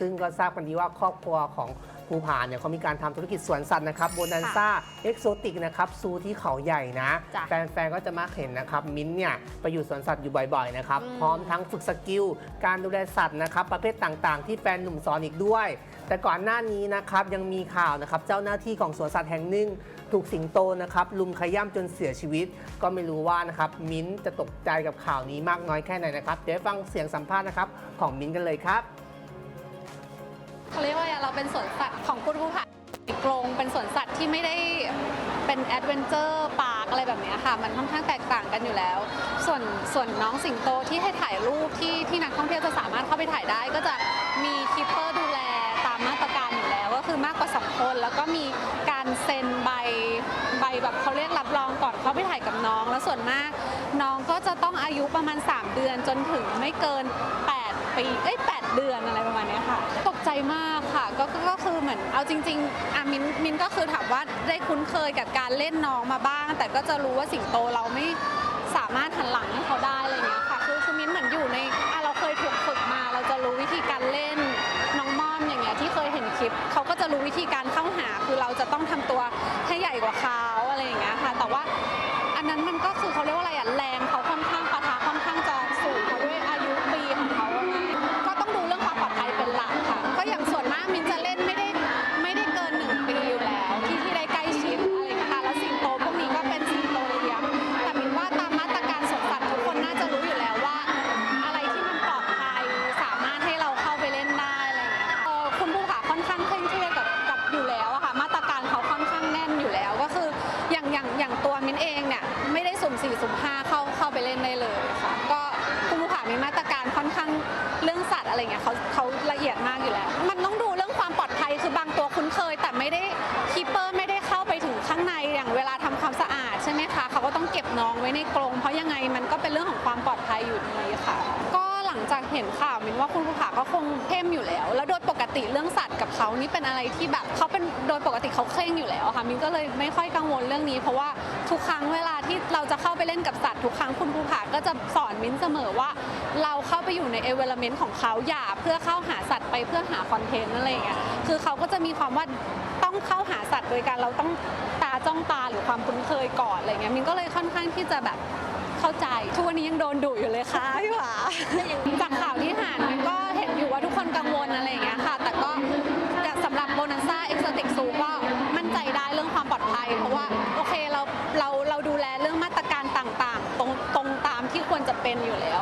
ซึ่งก็ทราบกันดีว่าครอบครัวของภูผาเนี่ยเขามีการทำธุรกิจสวนสัตว์นะครับโบนันซ่าเอ็กโซติกนะครับซูที่เขาใหญ่นะ จ้ะแฟนๆ ก็จะมักเห็นนะครับ มิ้นท์เนี่ยไปอยู่สวนสัตว์อยู่บ่อยๆนะครับ อืมพร้อมทั้งฝึกสกิล การดูแลสัตว์นะครับ ประเภทต่างๆ ที่แฟนหนุ่มสอนอีกด้วย แต่ก่อนหน้านี้นะครับยังมีข่าวนะครับเจ้าหน้าที่ของสวนสัตว์แห่งหนึ่ง ถูกสิงโตนะครับลุมขย้ำจนเสียชีวิต ก็ไม่รู้ว่านะครับมิ้นท์จะตกใจกับข่าวนี้มากน้อยแค่ไหนนะครับเดี๋ยวฟังเสียงสัมภาษณ์นะครับของมิ้นท์กันเลยครับ เขาเรียกว่าเราเป็นสวนสัตว์ของคุณภูผากรงเป็นสวนสัตว์ที่ไม่ได้เป็นแอดเวนเจอร์ปาร์คอะไรแบบนี้ค่ะ มันค่อนข้างแตกต่างกันอยู่แล้ว ส่วนส่วนน้องสิงโตที่ให้ถ่ายรูปที่ที่นักท่องเที่ยวจะสามารถเข้าไปถ่ายได้ ก็จะมีคิปเปอร์ดูแลตามมาตรการอยู่แล้ว ก็คือมากกว่าสองคนแล้วก็มีการเซ็นใบใบแบบเขาเรียกรับรองก่อนเข้าไปถ่ายกับน้อง แล้วส่วนมากน้องก็จะต้องอายุประมาณ 3 เดือนจนถึงไม่เกิน 8 ปีเอ้ย8เดือนอะไรประมาณนี้ค่ะ มากค่ะก็ก็ก็คือเหมือนเอาจริงๆอะมินมินก็คือถามว่าได้คุ้นเคยกับการเล่นน้องมาบ้าง แต่ก็จะรู้ว่าสิงโตเราไม่สามารถหันหลังให้เขาได้อะไรเงี้ยค่ะคือคือมินเหมือนอยู่ในอะเราเคยถูกฝึกมา เราจะรู้วิธีการเล่นน้องม่อนอย่างเงี้ยที่เคยเห็นคลิปเขาก็จะรู้วิธีการเข้าหาคือเราจะต้องทำตัวให้ใหญ่กว่าเขาอะไรอย่างเงี้ยค่ะ แต่ว่าอันนั้นมันก็คือเขาเรียกว่าอะไรอะแรงเขา มินเองเนี่ยไม่ได้สุ่มสี่สุ่มห้าเข้าเข้าไปเล่นได้เลยค่ะก็คุณผู้ขามีมาตรการค่อนข้างเรื่องสัตว์อะไรเงี้ยเขาเขาละเอียดมากอยู่แล้ว มันต้องดูเรื่องความปลอดภัยคือบางตัวคุ้นเคย แต่ไม่ได้คีเปอร์ไม่ได้เข้าไปถึงข้างในอย่างเวลาทำความสะอาดใช่ไหมคะเขาก็ต้องเก็บน้องไว้ในกรงเพราะยังไงมันก็เป็นเรื่องของความปลอดภัยอยู่ดีค่ะก็ ลังจากเห็นข่าวมินว่าคุณผู้ขาก็คงเข้มอยู่แล้ว แล้วโดยปกติเรื่องสัตว์กับเขานี่เป็นอะไรที่แบบเขาเป็นโดยปกติเขาเคร่งอยู่แล้วค่ะมินก็เลยไม่ค่อยกังวลเรื่องนี้ เพราะว่าทุกครั้งเวลาที่เราจะเข้าไปเล่นกับสัตว์ทุกครั้งคุณผู้ขาก็จะสอนมินเสมอว่า เราเข้าไปอยู่ในเอเวอร์เมนต์ของเขาอย่าเพื่อเข้าหาสัตว์ไปเพื่อหาคอนเทนต์อะไรอย่างเงี้ยคือเขาก็จะมีความว่าต้องเข้าหาสัตว์โดยการเราต้องตาจ้องตาหรือความคุ้นเคยก่อนอะไรเงี้ยมินก็เลยค่อนข้างที่จะแบบ ใจทุกวันนี้ยังโดนดุอยู่เลยค่ะพี่หวาจากข่าวที่ผ่านมันก็เห็นอยู่ว่าทุกคนกังวลอะไรอย่างเงี้ยค่ะ แต่ก็สำหรับโบนันซ่าเอ็กซ์ติกซูก็มั่นใจได้เรื่องความปลอดภัย เพราะว่าโอเคเราเราเราดูแลเรื่องมาตรการต่างๆ ตรงตรงตามที่ควรจะเป็นอยู่แล้ว